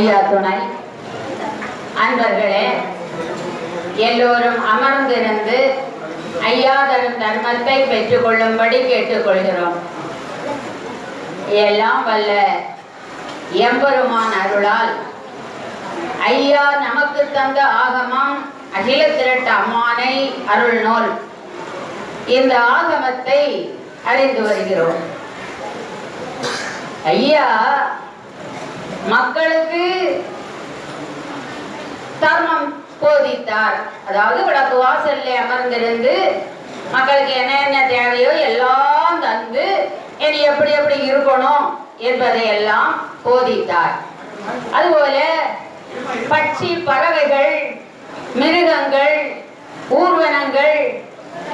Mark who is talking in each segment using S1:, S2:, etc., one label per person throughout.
S1: ஐயா துணை அன்பர்களே எல்லோரும் அமர்ந்திருந்து ஐயா தரும் தர்மத்தை பெற்றுக்கொள்ளும்படி கேட்டுக்கொள்கிறோம். எல்லாம் வல்ல எம்பெருமான் அருளால் ஐயா நமக்கு தந்த ஆகமம் அகில திரட்டு அம்மானை அருள் நூல் இந்த ஆகமத்தை அறிந்து வருகிறோம். ஐயா மக்களுக்கு தர்மம் போதித்தார். அதாவது விளக்கு வாசல்ல அமர்ந்திருந்து மக்களுக்கு என்ன என்ன தேவையோ எல்லாம் தந்து இனி எப்படி எப்படி இருக்கணும் என்பதை எல்லாம் போதித்தார். அதுபோல பட்சி பறவைகள் மிருகங்கள் ஊர்வனங்கள்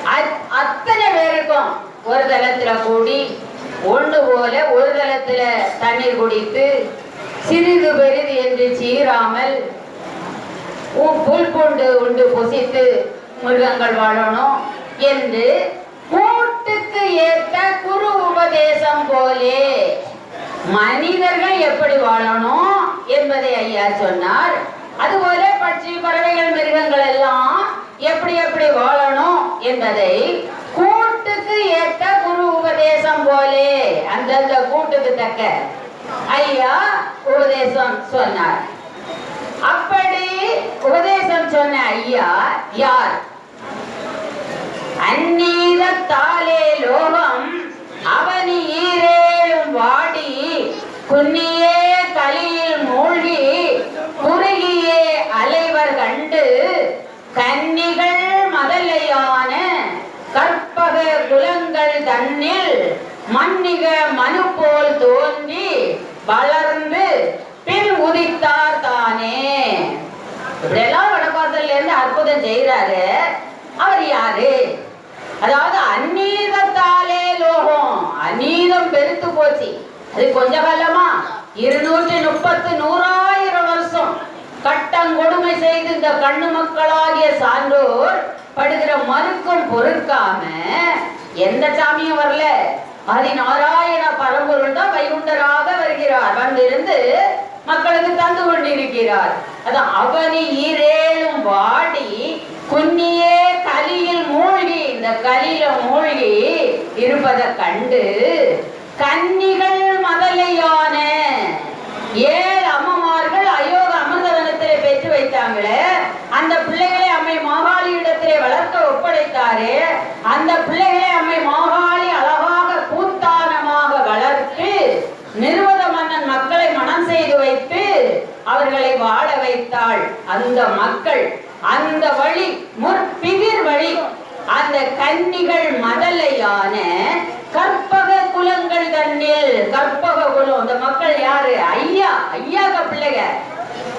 S1: அத்- அத்தனை பேருக்கும் ஒரு தளத்துல கூடி ஒன்று போல ஒரு தளத்துல தண்ணீர் குடித்து சிறிது பெரிது என்று சீராமல் உ- புல் பூண்டு உண்டு பொசித்து மிருகங்கள் வாழணும் என்று கூட்டுக்கு ஏற்ற குரு உபதேசம் போலே மனிதர்கள் எப்படி வாழணும் என்பதை ஐயா சொன்னார். அதுபோல பட்சி பறவைகள் மிருகங்கள் எல்லாம் எப்படி எப்படி வாழணும் என்பதை கூட்டுக்கு ஏற்ற குரு உபதேசம் போலே அந்தந்த கூட்டுக்கு தக்க ஐயா உபதேசம் சொன்னார். அப்படி உபதேசம் சொன்ன ஐயா யார்? அந்நீரத்தாலே லோகம் அவனி ஈரேழும் வாடி குன்னியே கலியில் மூழ்கி குறுகியே அலைவர் கண்டு கன்னிகள் மதலையான கற்பக குலங்கள் தன்னில் மன்னிக மனு போல் தோன்றி வளர்ந்து பின் உதித்தார் தானே இப்படியெல்லாம் வடபாசல்ல இருந்து அற்புதம் செய்யறாரு அவர் யாரு? அதாவது அந்நீதத்தாலே லோகம். அநீதம் பெருத்து போச்சு. அது கொஞ்ச காலமா? இருநூற்றி முப்பத்து நூறாயிரம் வருஷம். கட்டங்கொடுமை செய்து இந்த கண்ணு மக்களாகிய சான்றோர் படுகிற மறுக்கும் பொருட்காம எந்த சாமியும் வரல. ஆதி நாராயண பரம்பொருள் தான் வைகுண்டராக வருகிறார். வந்திருந்து மக்களுக்கு தந்து கொண்டிருக்கிறார். அது அவனி ஈரேலும் வாடி குன்னியே கலியில் மூழ்கி இந்த கலியில மூழ்கி இருப்பதை கண்டு கன்னிகள் மதலையான ஏழு அம்மமார்கள் அயோக அமிர்தவனத்திலே பெற்று வைத்தாங்களே அந்த பிள்ளைகளை அம்மை மாகாளியிடத்திலே வளர்க்க ஒப்படைத்தாரு அந்த பிள்ளைகள் அம்மை மாகாளி அழகாக கூத்தானமாக வளர்த்து நிருவத மன்னன் மக்களை மனம் செய்து வைத்து அவர்களை வாழ வைத்தாள் அந்த மக்கள் அந்த வழி முற்பிதிர் வழி அந்த கன்னிகள் மதலையான கற்பக குலங்கள் தன்னில் கற்பக குலம். அந்த மக்கள் யாரு? ஐயா ஐயாக பிள்ளைக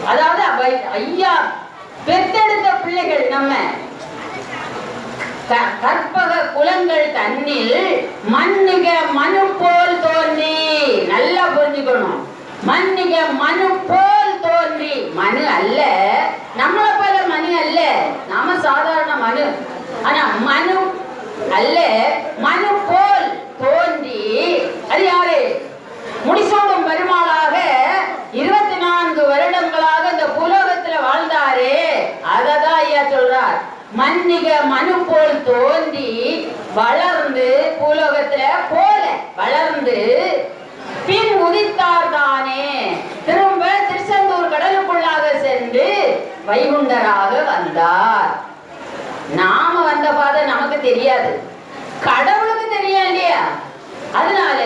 S1: அதாவது ஐயா பெத்தெடுத்த பிள்ளைகள் நம்ம. க- கற்பக குலங்கள் தன்னில் மண்ணுக மனு போல் தோன்றி நல்லா புரிஞ்சுக்கணும். மண்ணுக மனு போல் தோன்றி மனு அல்ல. நம்மளை போல மனு அல்ல. நாம சாதாரண மனு. ஆனா மனு அல்ல. மனு போல் தோன்றி. அது யாரு? முடிசூடும் பெருமாளாக இருபத்தி நான்கு வருடங்களாக இந்த புலோகத்துல வாழ்ந்தாரே. அததான் ஐயா சொல்றார். மன்னிக மனு போல் தோன்றி வளர்ந்து பூலோகத்துல போல வளர்ந்து பின் உதித்தார் தானே. திரும்ப கடலுக்குள்ளாக சென்று வைகுண்டராக வந்தார். நாம வந்த பாதை நமக்கு தெரியாது. கடவுளுக்கு தெரியும் இல்லையா? அதனால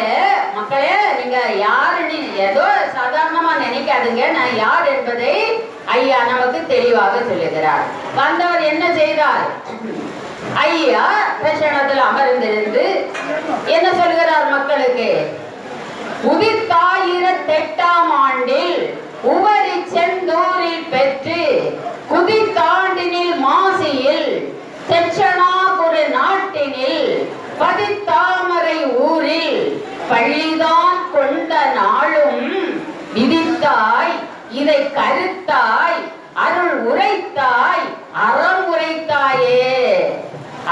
S1: மக்களே நீங்க யாருன்னு ஏதோ சாதாரணமா நினைக்காதுங்க. நான் யார் என்பதை ஐயா நமக்கு தெளிவாக சொல்லுகிறார். வந்தவர் என்ன செய்தார்? ஐயா பிரசனத்தில் அமர்ந்திருந்து என்ன சொல்கிறார் மக்களுக்கு? உதித்தாயிரத்தெட்டாம் ஆண்டில் உவரி செந்தூரில் பெற்று குதித்தாண்டினில் மாசியில் தெச்சனாபுர நாட்டினில் பதித்தாமரை ஊரில் பள்ளிதான் கொண்ட நாளும் விதித்தாய் இதை கருத்தாய் அருள் உரைத்தாய் அறம்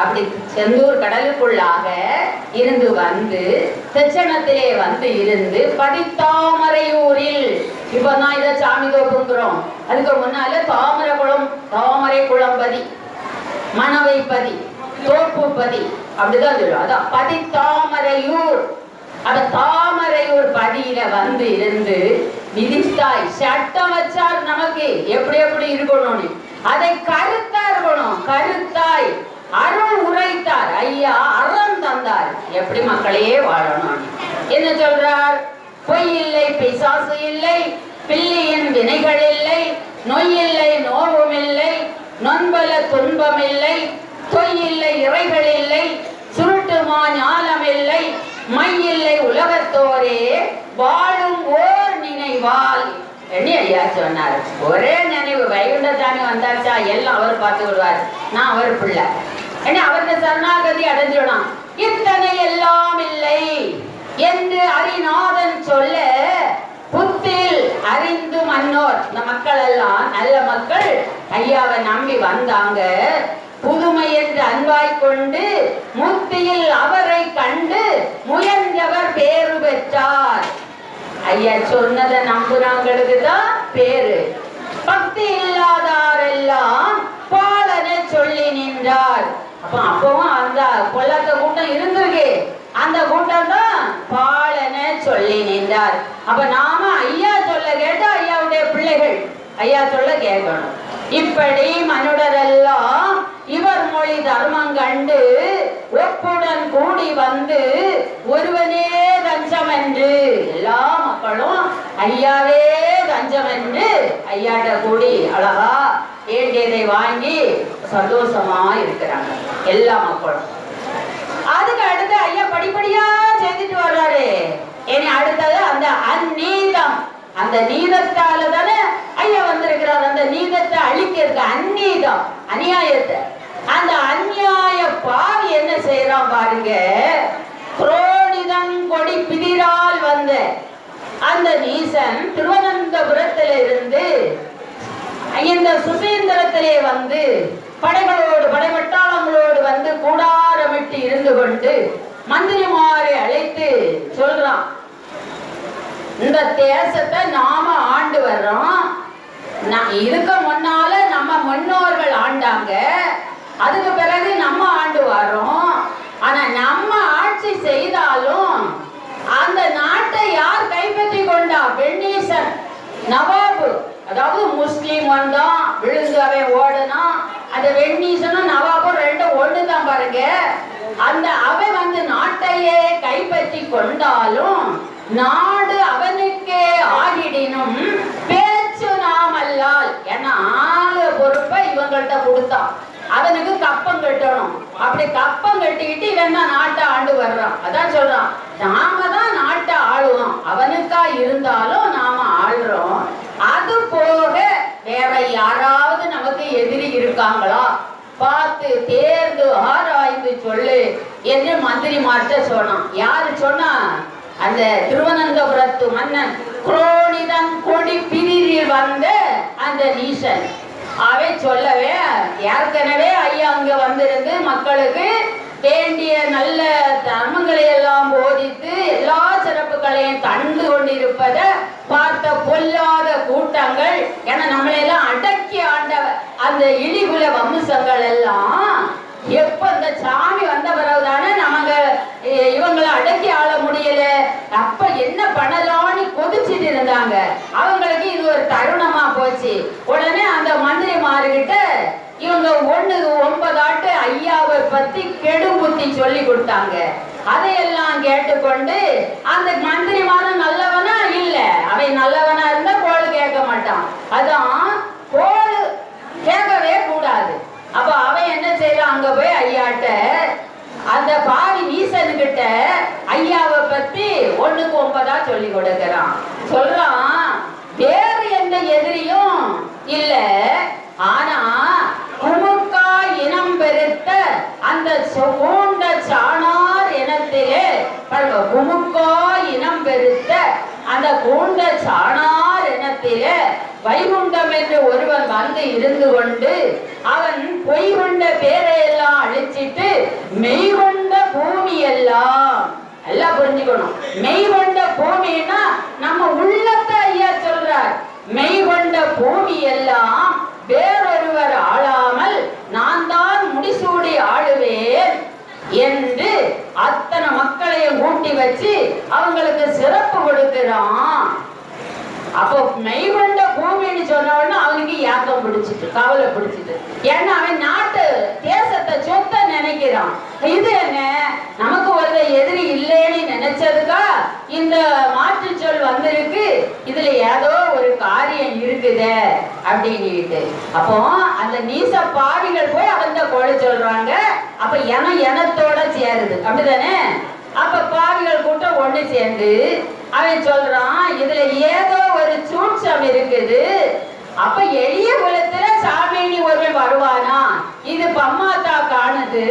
S1: அப்படி செந்தூர் கடலுக்குள்ளாக இருந்து வந்து தெச்சனத்திலே வந்து இருந்து பதித்தாமரையூரில் இப்பதான் இதை சாமி தோப்புங்கிறோம். அதுக்கு முன்னால தாமரை குளம் தாமரை குளம்பதி மணவைப்பதி தோப்புப்பதி அப்படிதான் சொல்லுவோம் அதான் பதித்தாமரையூர் அந்த தாமரையூர் பதியில வந்து இருந்து விதித்தாய் சட்டம் வச்சார் நமக்கு. எப்படி எப்படி இருக்கணும்னு. அதை கருத்தார் இருக்கணும் கருத்தாய் அருள் உரைத்தார் ஐயா அறம் தந்தார் எப்படி மக்களையே வாழணும். என்ன சொல்றார்? பொய் இல்லை பிசாசு இல்லை பிள்ளையின் வினைகள் இல்லை நொய் இல்லை நோவும் இல்லை நொன்பல துன்பம் இல்லை தொய் இல்லை இறைகள் இல்லை சுருட்டுமா ஞானம் இல்லை மை இல்லை உலகத்தோரே வாழும் ஓர் நினைவால். என்று ஐயா சொன்னார். ஒரே நினைவு வைகுண்டசாமி வந்தாச்சா? எல்லாம் அவர் பார்த்து விடுவார் நான் அவர் பிள்ளை. என்ன அவருக்கு சரணாகதி அடைஞ்சிடலாம் இத்தனை எல்லாம் இல்லை என்று அறிநாதன் சொல்ல புத்தில் அறிந்து மன்னோர். இந்த மக்கள் எல்லாம் நல்ல மக்கள். ஐயாவை நம்பி வந்தாங்க. புதுமை என்று அன்பாய் கொண்டு முத்தியில் அவரை கண்டு முயன்றவர் பேரு பெற்றார். ஐயா சொன்னதை நம்புறவங்களுக்கு தான் பேரு. பக்தி இல்லாதாரெல்லாம் பாலனை சொல்லி நின்றார். அப்பவும் அந்த கொல்லாத்த கூட்டம் இருந்திருக்கு. அந்த கூட்டம் தான் பாலன சொல்லி நின்றார். அப்ப நாம ஐயா சொல்ல கேட்டா ஐயாவுடைய பிள்ளைகள். ஐயா சொல்ல கேட்கணும். இப்படி மனுடரெல்லாம் இவர் மொழி தர்மம் கண்டு ஒப்புடன் கூடி வந்து ஒருவனே தஞ்சம் என்று எல்லா மக்களும் ஐயாவே தஞ்சம் என்று ஐயாட்ட கூடி அழகா வேண்டியதை வாங்கி சந்தோஷமா இருக்கிறாங்க. எல்லா மக்களும். அதுக்கு அடுத்து ஐயா படிப்படியா செய்துட்டு வர்றாரு. இனி அடுத்தது அந்த அந்நீதம். அந்த நீதத்தால தானே ஐயா வந்திருக்கிறார். அந்த நீதத்தை அழிக்கிறது அந்நீதம் அநியாயத்தை. அந்த அநியாய பாவி என்ன செய்யறான் பாருங்க. குரோணிதன் கொடி பிதிரால் வந்த அந்த நீசன் திருவனந்தபுரத்தில இருந்து இந்த சுசீந்திரத்திலே வந்து படைகளோடு படைவட்டாளங்களோடு வந்து கூடாரமிட்டு இருந்து கொண்டு மந்திரிமாரை அழைத்து சொல்றான். இந்த தேசத்தை நாம ஆண்டு வர்றோம். நான் இதுக்கு முன்னால நம்ம முன்னோர்கள் ஆண்டாங்க. அதுக்கு பிறகு நம்ம ஆண்டு வர்றோம். ஆனா நம்ம ஆட்சி செய்தாலும் அந்த நாட்டை யார் கைப்பற்றி கொண்டா? பெண்ணீசன் நவாபு. அதாவது முஸ்லீம் வந்தான் விழுந்தவை அவன் ஓடனான் அந்த வெண்ணீசனும் நவாபும் ரெண்டும் ஒண்ணுதான் பாருங்க அந்த அவன் வந்து நாட்டையே கைப்பற்றி கொண்டாலும் நாடு அவனுக்கே ஆகிடினும் பேச்சு நாமல்லால் ஏன்னா ஆளு பொறுப்பை இவங்கள்ட்ட கொடுத்தான். அவனுக்கு கப்பம் கட்டணும். அப்படி கப்பம் கட்டிக்கிட்டு இவன் தான் நாட்டை ஆண்டு வர்றான். அதான் சொல்றான் நாம தான் நாட்டை ஆளுவோம். அவனுக்கா இருந்தாலும் நாம ஆள்றோம். அது போக வேற யாராவது நமக்கு எதிரி இருக்காங்களா? பார்த்து தேர்ந்து ஆராய்ந்து சொல்லு. என்று மந்திரி மந்திரிமார்ட்ட சொன்னான். யாரு சொன்னா? அந்த திருவனந்தபுரத்து மன்னன். குரோனிதம் கொடி பிரிவில் வந்த அந்த நீசன். அவை சொல்லவே ஏற்கனவே ஐயா அங்க வந்திருந்து மக்களுக்கு வேண்டிய நல்ல தர்மங்களை எல்லாம் போதித்து எல்லா சிறப்புகளையும் தந்து கொண்டிருப்பதை பார்த்த பொல்லாத கூட்டங்கள் என நம்மளையெல்லாம் அடக்கி ஆண்ட அந்த இழிகுல வம்சங்கள் எல்லாம் எப்ப இந்த சாமி வந்த பிறகுதானே நமக்கு இவங்களை அடக்கி ஆள முடியல. அப்ப என்ன பண்ணலாம்னு கொதிச்சுட்டு இருந்தாங்க. அவங்களுக்கு இது ஒரு தருணமா போச்சு. உடனே அந்த மந்திரி மாறுகிட்ட இவங்க ஒண்ணு ஒன்பதாட்டு ஐயாவை பத்தி கெடுபுத்தி சொல்லி கொடுத்தாங்க. அதையெல்லாம் கேட்டுக்கொண்டு அந்த மந்திரிமாரும் நல்லவனா இல்ல. அவன் நல்லவனா இருந்தா கோள் கேட்க மாட்டான். அதான் கோள் கேட்கவே கூடாது. அப்ப அவன் என்ன செய்யறான் அங்க போய் ஐயாட்ட அந்த பாவி நீசனுக்கிட்ட ஐயாவை பத்தி ஒண்ணுக்கு ஒன்பதா சொல்லி கொடுக்கிறான். சொல்றான் வேறு எந்த எதிரியும் இல்ல. ஆனா குமுக்கா இனம் பெருத்த அந்த சு- கூண்ட இனத்திலே பாருங்க குமுக்கா இனம் பெருத்த அந்த கூண்ட சாணார் இனத்திலே வைகுண்டம் என்று ஒருவன் வந்து இருந்து கொண்டு அவன் பொய் கொண்ட பேரையெல்லாம் அழிச்சிட்டு மெய் கொண்ட பூமி எல்லாம் எல்லாம் புரிஞ்சுக்கணும். மெய் கொண்ட பூமின்னா நம்ம உள்ளத்தை ஐயா சொல்றார். மெய் கொண்ட பூமி எல்லாம் வேறொருவர் ஆளாமல் நான் தான் முடிசூடி ஆளுவேன் என்று அத்தனை மக்களையும் கூட்டி வச்சு அவங்களுக்கு சிறப்பு கொடுக்கிறான் அப்போ மெய்வண்ட பூமின்னு சொன்ன உடனே அவனுக்கு ஏக்கம் பிடிச்சிட்டு கவலை பிடிச்சிட்டு. ஏன்னா அவன் நாட்டு தேசத்தை சொத்த நினைக்கிறான். இது என்ன? நமக்கு ஒரு எதிரி இல்லைன்னு நினைச்சதுக்கா இந்த மாற்று சொல் வந்திருக்கு? இதுல ஏதோ ஒரு காரியம் இருக்குதே அப்படின்னுட்டு. அப்போ அந்த நீச பாவிகள் போய் அவன்கிட்ட கொலை சொல்றாங்க. அப்ப என எனத்தோட சேருது. அப்படிதானே? அப்ப பாவிகள் கூட்டம் ஒண்ணு சேர்ந்து அவன் சொல்றான் இதுல ஏதோ ஒரு சூட்சம் இருக்குது. அப்ப எளிய குலத்துல சாமினி ஒருவன் வருவானா? இது பம்மாத்தா காணுது.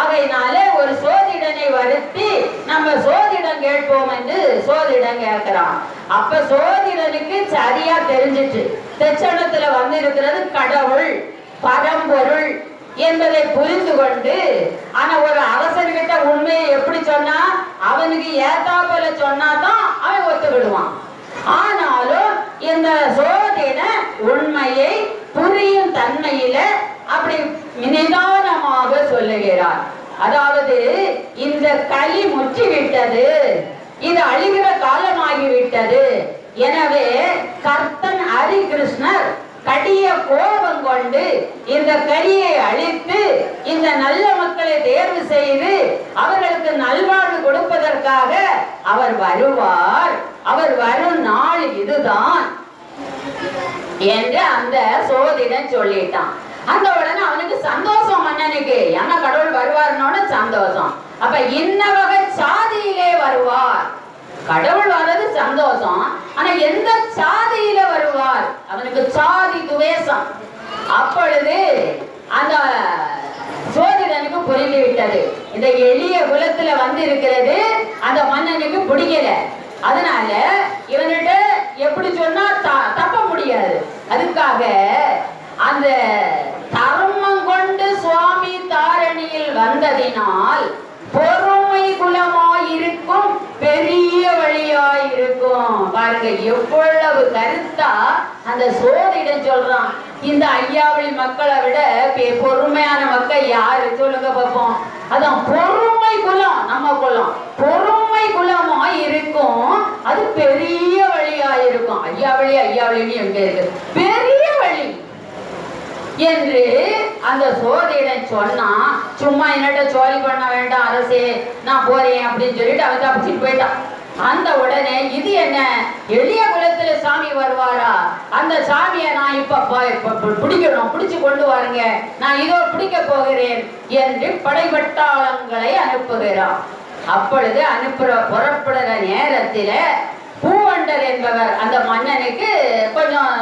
S1: அதைனால ஒரு சோதிடனை வருத்தி நம்ம சோதிடம் கேட்போம் என்று சோதிடம் கேட்கிறான். அப்ப சோதிடனுக்கு சரியா தெரிஞ்சிட்டு தெச்சனத்துல வந்து இருக்கிறது கடவுள் பரம்பொருள் என்பதை புரிந்து கொண்டு ஆனா ஒரு அரசன்கிட்ட உண்மையை எப்படி சொன்னா அவனுக்கு ஏத்தாப்புல சொன்னாதான் அவன் ஒத்துக்கிடுவான். ஆனாலும் இந்த சோதின உண்மையை புரியும் தன்மையில அப்படி நிதானமாக சொல்லுகிறார். அதாவது இந்த களி முற்றிவிட்டது இது அழிகிற காலமாகிவிட்டது. எனவே கர்த்தன் ஹரி கிருஷ்ணர் கடிய கோபம் கொண்டு இந்த கரியை அழித்து இந்த நல்ல மக்களை தேர்வு செய்து அவர்களுக்கு நல்வாழ்வு கொடுப்பதற்காக அவர் வருவார். அவர் வரும் நாள் இதுதான் என்று அந்த சோதிடன் சொல்லிட்டான். அந்த உடனே அவனுக்கு சந்தோஷம் மன்னனுக்கு. ஏன்னா கடவுள் வருவார்னோட சந்தோஷம். அப்ப இன்ன வகை சாதியிலே வருவார். கடவுள் வர்றது சந்தோஷம். ஆனா எந்த சாதியில வருவார்? அவனுக்கு சாதி துவேஷம். அப்பொழுது அந்த சோதிடனுக்கு புரிந்து விட்டது. இந்த எளிய குலத்துல வந்து இருக்கிறது அந்த மன்னனுக்கு பிடிக்கல. அதனால இவன்கிட்ட எப்படி சொன்னா த- தப்ப முடியாது. அதுக்காக அந்த தர்மம் கொண்டு சுவாமி தாரணியில் வந்ததினால் பொறுமை குலமாயிருக்கும் பெரிய வழியாயிருக்கும் பாருங்க எவ்வளவு கருத்தா அந்த சோதிடம் சொல்றான். இந்த ஐயாவளி மக்களை விட பெ- பொறுமையான மக்கள் யாரு? சொல்லுங்க பார்ப்போம். அதான் பொறுமை குலம் நம்ம குலம். பொறுமை குலமா இருக்கும். அது பெரிய வழியா இருக்கும். ஐயாவளி ஐயாவளின்னு எங்க இருக்கு? பெரிய வழி. என்று அந்த சோதிடன் சொன்னா சும்மா என்னட்ட சோழி பண்ண வேண்டாம் அரசே நான் போறேன் அப்படின்னு சொல்லிட்டு அவன் தப்பிச்சுட்டு போயிட்டான். அந்த உடனே இது என்ன? எளிய குலத்துல சாமி வருவாரா? அந்த சாமியை நான் இப்ப பிடிக்கணும். பிடிச்சு கொண்டு வாருங்க. நான் இதோ பிடிக்க போகிறேன் என்று படைபட்டாளங்களை அனுப்புகிறான் அப்பொழுது அனுப்புற புறப்படுற நேரத்தில பூவண்டர் என்பவர் அந்த மன்னனுக்கு கொஞ்சம்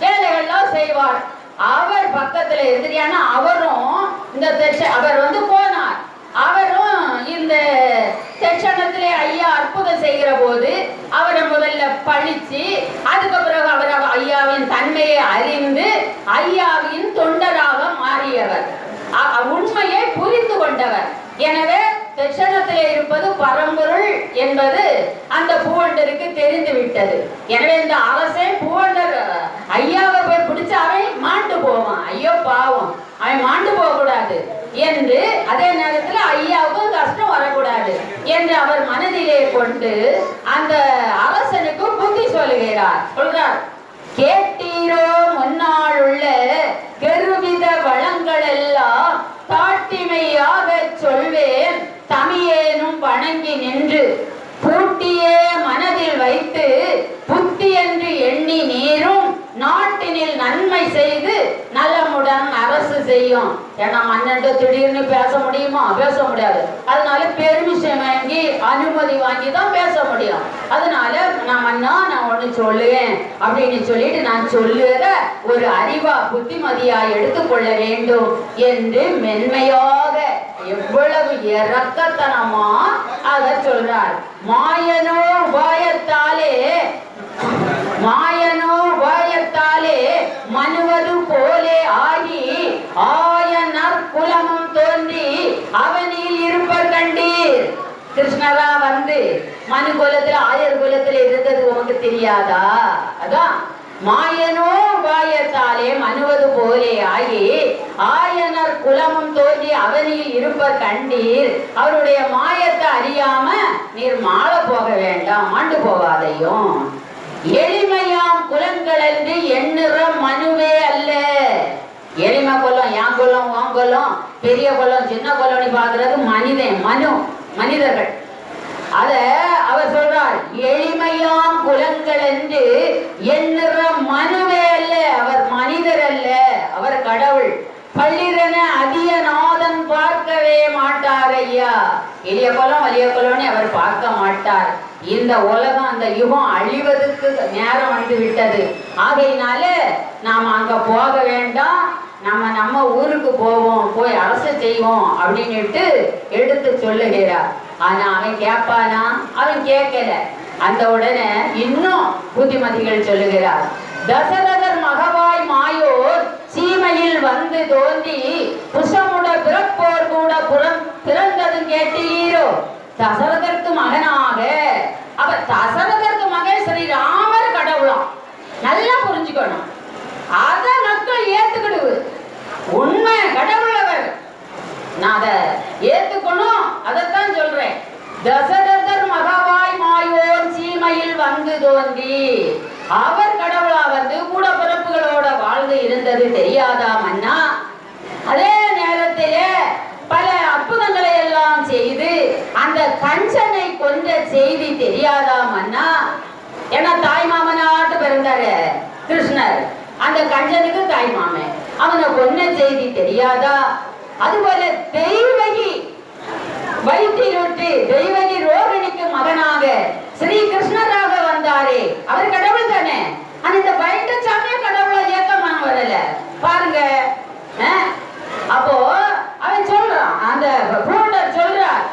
S1: வேலைகள்லாம் செய்வார். அவர் பக்கத்துல எதிரியான அவரும் இந்த அவர் வந்து போனார் அவரும் இந்த செக்ஷனத்திலே ஐயா அற்புதம் செய்கிற போது அவரை முதல்ல பழிச்சு அதுக்கு பிறகு அவர் அவ- ஐயாவின் தன்மையை அறிந்து ஐயாவின் தொண்டராக மாறியவர் அ- அ- உண்மையை புரிந்து கொண்டவர் எனவே தட்சணத்திலே இருப்பது பரம்பொருள் என்பது அந்த பூவண்டருக்கு தெரிந்து விட்டது எனவே இந்த அரசே பூவண்டர் ஐயாவை போய் பிடிச்சு அவன் மாண்டு போவான். ஐயோ பாவம். அவன் மாண்டு போக கூடாது என்று அதே நேரத்தில் ஐயாவுக்கும் கஷ்டம் வரக்கூடாது என்று அவர் மனதிலே கொண்டு அந்த அரசனுக்கு புத்தி சொல்லுகிறார். சொல்றார் கேட்டீரோ முன்னால் உள்ள கெருவித வளங்கள் எல்லாம் தாட்டிமையாக சொல்வேன். தமியேனும் வணங்கி நின்று பூட்டியே மனதில் வைத்து புத்தி என்று எண்ணி நீரும் நாட்டினில் நன்மை செய்து நலமுடன் அரசு செய்யும். ஏன்னா மன்னன் திடீர்னு பேச முடியுமா? பேச முடியாது. அதனால பெர்மிஷன் வாங்கி அனுமதி வாங்கி தான் பேச முடியும். அதனால நான் மன்னா நான் ஒண்ணு சொல்லுவேன். அப்படின்னு சொல்லிட்டு நான் சொல்லுகிற ஒரு அறிவா புத்திமதியா எடுத்துக்கொள்ள வேண்டும் என்று மென்மையாக இறக்கத்தனமா அத சொல்றார். மாயனோ உபாயத்தாலே மாயனோ உபாயத்தாலே மனுவது போலே ஆகி ஆயனர் குலமும் தோன்றி அவனில் இருப்ப கண்டீர். கிருஷ்ணரா வந்து மனு குலத்துல ஆயர் குலத்துல இருந்தது உனக்கு தெரியாதா? அதான். மாயனோ உபாயத்தாலே மனுவது போலே ஆகி ஆயனர் குலமும் தோன்றி அவனியில் இருப்பர் கண்டீர். அவருடைய மாயத்தை அறியாம நீர் மாள போக வேண்டாம் ஆண்டு போகாதையும். எளிமையாம் குலங்களென்று எண்ணுற மனுவே அல்ல. எளிமை குலம் என் குலம் உன் குலம் பெரிய குலம் சின்ன குலம்னு பாக்குறது மனிதன் மனு மனிதர்கள். அத அவர் சொல்றார் எளிமையாம் குலங்கள் என்று எண்ணுற மனுவே அல்ல அவர் மனிதர் அல்ல அவர் கடவுள். பள்ளிரன அதிய நாதன் பார்க்கவே மாட்டார் ஐயா எளிய குலம் வலிய குலம்னு அவர் பார்க்க மாட்டார். இந்த உலகம் அந்த யுகம் அழிவதற்கு நேரம் வந்து விட்டது. ஆகையினால நாம் அங்க போக வேண்டாம். நம்ம நம்ம ஊருக்கு போவோம் போய் அரசு செய்வோம் அப்படின்னுட்டு எடுத்து சொல்லுகிறார். ஆனா அவன் கேட்பானா? அவன் கேட்கல. அந்த உடனே இன்னும் புத்திமதிகள் சொல்லுகிறார். தசரத சீமையில் வந்து தோன்றி புஷமுட பிறப்போர் கூட புறம் பிறந்ததும் கேட்டீரோ? தசரதற்கு மகனாக அப்ப தசரதற்கு மகன் ஸ்ரீராமர் கடவுளாம். நல்லா புரிஞ்சுக்கணும். அத மக்கள் ஏத்துக்கிடுவு உண்மை கடவுள் அவர். நான் அதை ஏத்துக்கணும் அதைத்தான் சொல்றேன். தசரதர் மகவாய் மாயோர் சீமையில் வந்து தோன்றி அவர் கடவுளா வந்து கூட பிறப்புகளோட ஏதாவது இருந்தது தெரியாதா மன்னா? அதே நேரத்திலே பல அற்புதங்களை எல்லாம் செய்து அந்த கஞ்சனை கொன்ற செய்தி தெரியாதா மன்னா? ஏன்னா தாய் மாமனாட்டு பிறந்தாரு கிருஷ்ணர். அந்த கஞ்சனுக்கு தாய் மாமன் அவனை கொன்ன செய்தி தெரியாதா? அதுபோல தெய்வகி வைத்திருட்டு தெய்வகி ரோகிணிக்கு மகனாக ஸ்ரீ கிருஷ்ணராக வந்தாரே. அவர் கடவுள் தானே. அந்த இந்த பைண்டசாமியே கடவுள். தான் வரல. பாருங்க. அஹ், அப்போ அவன் சொல்றான். அந்த புரோடர் சொல்றார்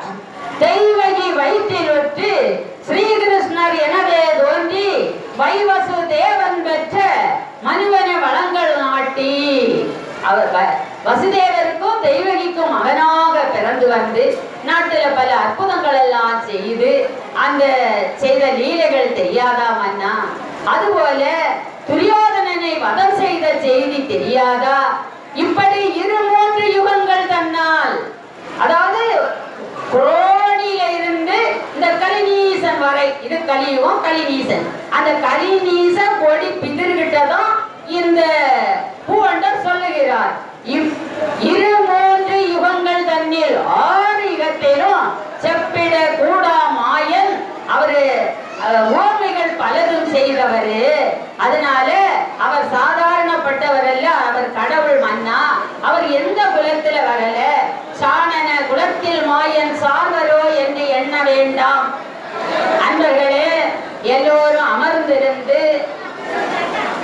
S1: தெய்வகி வைத்திருட்டு ஸ்ரீகிருஷ்ணர் எனவே தோன்றி வைவசு தேவன் பெற்ற மனுவன வளங்கள் நாட்டி. அவர் வ- வசுதேவருக்கும் தெய்வகிக்கும் மகனாக பிறந்து வந்து நாட்டுல பல அற்புதங்கள் எல்லாம் செய்து அந்த செய்த லீலைகள் தெரியாதா மன்னா? அதுபோல துரியோதனனை வதம் செய்த செய்தி தெரியாதா? இப்படி இரு மூன்று யுகங்கள் தன்னால். அதாவது குரோனில இருந்து இந்த கலிநீசன் வரை இது கலியுகம் கலிநீசன். அந்த கலிநீச கொடி பிதிர்கிட்டதும் இந்த பூவண்டர் சொல்லுகிறார் இரு மூன்று யுகங்கள் தன்னில் ஆறு யுகத்திலும் செப்பிட கூடா மாயன் அவரு ஓர்மைகள் ஓமைகள் பலதும் செய்தவர். அதனால அவர் சாதாரணப்பட்டவர் அல்ல அவர் கடவுள் மன்னா. அவர் எந்த குலத்துல வரல? சாணன குலத்தில் மாயன் சார்வரோ என்று எண்ண வேண்டாம். அன்பர்களே எல்லோரும் அமர்ந்திருந்து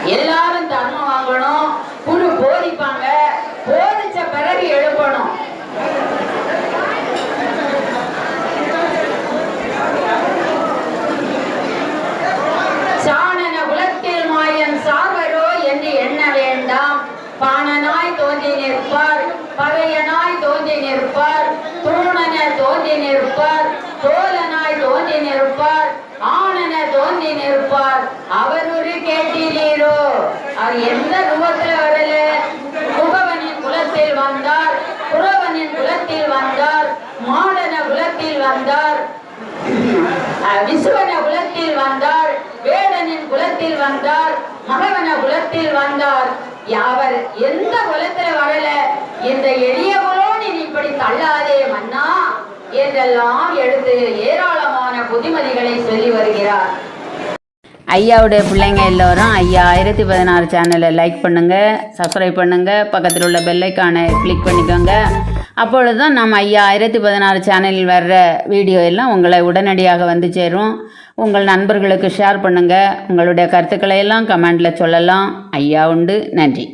S1: எல்லாரும் தர்மம் வாங்கணும். குழு போதிப்பாங்க. போதிச்ச பிறகு எழுப்பணும் சாணன குலத்தில் மாயன் சார்வரோ என்று எண்ண வேண்டாம் பாணனாய் தோன்றி நிற்பார் பறையனாய் தோன்றி நிற்பார் தூணன தோன்றி நிற்பார் தோலனாய் தோன்றி நிற்பார் ஆணன தோன்றி நிற்பார் அவர் ஒரு கேட்டீரோ அவர் எந்த ரூபத்துல வரல குபவனின் குலத்தில் வந்தார் குரவனின் குலத்தில் வந்தார் மாடன குலத்தில் வந்தார் அஹ் விசுவன குலத்தில் வந்தார் வேடனின் குலத்தில் வந்தார் மகவன குலத்தில் வந்தார். யாவர் எந்த குலத்துல வரல? இந்த எளிய குலோன் இப்படி தள்ளாதே மன்னா? என்றெல்லாம் எடுத்து ஏராளமான புதிமதிகளை சொல்லி வருகிறார்.
S2: ஐயாவுடைய பிள்ளைங்க எல்லோரும் ஐயா ஆயிரத்தி பதினாறு சேனலை லைக் பண்ணுங்கள் சப்ஸ்கிரைப் பண்ணுங்கள் பக்கத்தில் உள்ள பெல்லைக்கானை கிளிக் பண்ணிக்கோங்க. அப்பொழுது தான் நம்ம ஐயா ஆயிரத்தி பதினாறு சேனலில் வர்ற வீடியோ எல்லாம் உங்களை உடனடியாக வந்து சேரும். உங்கள் நண்பர்களுக்கு ஷேர் பண்ணுங்கள் உங்களுடைய கருத்துக்களை எல்லாம் கமெண்டில் சொல்லலாம். ஐயா உண்டு. நன்றி.